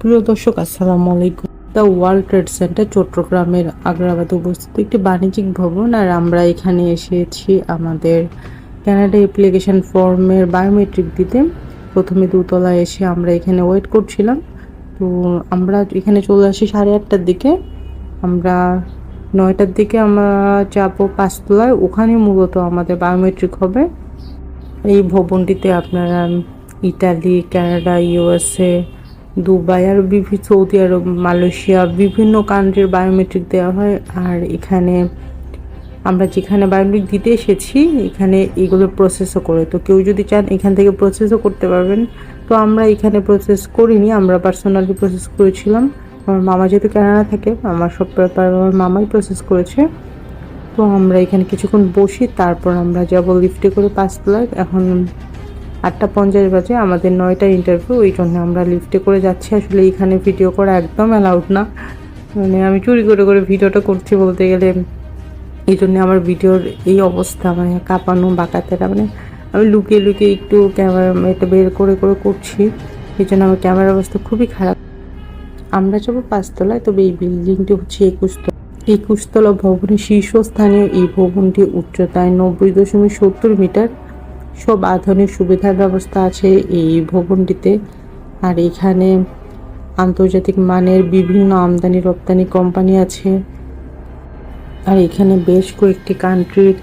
প্রিয় দর্শক, আসসালামু আলাইকুম। দ্য ওয়ার্ল্ড ট্রেড সেন্টার চট্টগ্রামের আগ্রাবাদে অবস্থিত একটি বাণিজ্যিক ভবন আর আমরা এখানে এসেছি আমাদের ক্যানাডা অ্যাপ্লিকেশন ফর্মের বায়োমেট্রিক দিতে। প্রথমে দুতলায় এসে আমরা এখানে ওয়েট করছিলাম। তো আমরা এখানে চলে আসি সাড়ে আটটার দিকে। আমরা নয়টার দিকে আমরা যাব পাঁচতলায়। ওখানে মূলত আমাদের বায়োমেট্রিক হবে। এই ভবনটিতে আপনারা ইটালি কানাডা ইউএসএ দুবাই আর বিভিন্ন সৌদি আরব, মালয়েশিয়া বিভিন্ন কান্ট্রির বায়োমেট্রিক দেওয়া হয়। আর এখানে আমরা যেখানে বায়োমেট্রিক দিতে এসেছি, এখানে এগুলো প্রসেসও করে। তো কেউ যদি চান এখান থেকে প্রসেসও করতে পারবেন। তো আমরা এখানে প্রসেস করিনি, আমরা পার্সোনালি প্রসেস করেছিলাম। আমার মামা যেহেতু কানাডা থাকে আমার সব ব্যাপার আমার মামাই প্রসেস করেছে। তো আমরা এখানে কিছুক্ষণ বসি, তারপর আমরা যাব লিফটে করে পাঁচতলায় এখন আটটা পঞ্চাশ বাজে, আমাদের নয়টা ইন্টারভিউ ওই জন্য আমরা লিফটে করে যাচ্ছি। আসলে এখানে ভিডিও করা একদম অ্যালাউড না। মানে আমি চুরি করে করে ভিডিওটা করছি বলতে গেলে, এই জন্য আমার ভিডিওর এই অবস্থা মানে কাঁপানো বাঁকাতেরা মানে আমি লুকিয়ে লুকিয়ে একটু ক্যামেরা এটা বের করে করে করছি। এই জন্য আমার ক্যামেরার অবস্থা খুবই খারাপ। আমরা যাব পাঁচতলায়, তবে এই বিল্ডিংটি হচ্ছে একুশতলা। একুশতলা ভবনের শীর্ষস্থানীয় এই ভবনটি উচ্চতায় নব্বই দশমিক সত্তর মিটার। সব আধুনিক সুবিধার ব্যবস্থা আছে এই ভবনটিতে। আর এখানে আন্তর্জাতিক মানের বিভিন্ন আমদানি রপ্তানি কোম্পানি আছে। আর এখানে বেশ কয়েকটি কান্ট্রির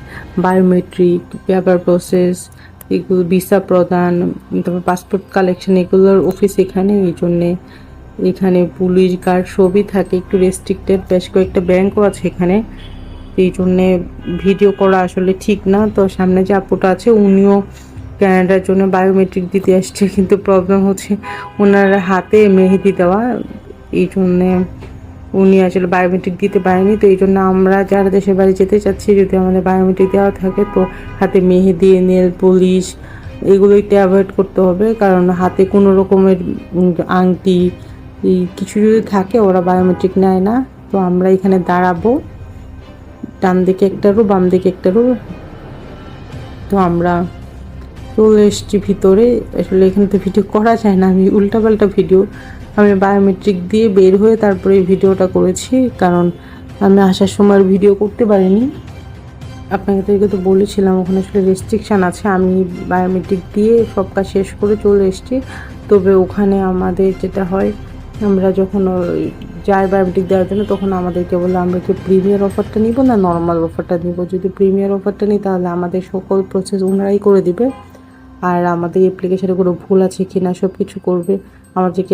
বায়োমেট্রিক পেপার প্রসেস এগুলো ভিসা প্রদান, তারপর পাসপোর্ট কালেকশন এগুলোর অফিস এখানে। এই জন্যে এখানে পুলিশ গার্ড সবই থাকে। একটু রেস্ট্রিক্টেড বেশ কয়েকটা ব্যাংকও আছে এখানে। এই জন্যে ভিডিও করা আসলে ঠিক না। তো সামনে যে আপুটা আছে, উনিও ক্যানাডার জন্য বায়োমেট্রিক দিতে আসছে, কিন্তু প্রবলেম হচ্ছে ওনার হাতে মেহেদি দেওয়া। এই জন্যে উনি আসলে বায়োমেট্রিক দিতে পারেনি। তো এই জন্য আমরা যারা দেশের বাড়ি যেতে চাচ্ছি, যদি আমাদের বায়োমেট্রিক দেওয়া থাকে, তো হাতে মেহেদি নেল পুলিশ এগুলো একটু অ্যাভয়েড করতে হবে। কারণ হাতে কোনো রকমের আংটি কিছু যদি থাকে, ওরা বায়োমেট্রিক নেয় না। তো আমরা এখানে দাঁড়াবো। ডান দিকে একটা রো বাম দিকে একটা রো। তো আমরা চলে এসেছি ভিতরে। আসলে এখানে তো ভিডিও করা যায় না, আমি উল্টাপাল্টা ভিডিও। আমি বায়োমেট্রিক দিয়ে বের হয়ে তারপরে ভিডিওটা করেছি, কারণ আমি আসার সময় ভিডিও করতে পারিনি। আপনাদেরকে তো বলেছিলাম, ওখানে আসলে রেস্ট্রিকশান আছে, আমি বায়োমেট্রিক দিয়ে সব কাজ শেষ করে চলে এসেছি। তবে ওখানে আমাদের যেটা হয় আমরা যখন যাই বায়োমেট্রিক দেওয়ার জন্য, তখন আমাদেরকে বলে আমরা কি প্রিমিয়ার অফারটা নিব না নর্মাল অফারটা নিব? যদি প্রিমিয়ার অফারটা নিই, তাহলে আমাদের সকল প্রসেস ওনারাই করে দিবে। আর আমাদের অ্যাপ্লিকেশানে কোনো ভুল আছে কি না সব কিছু করবে। আমাদেরকে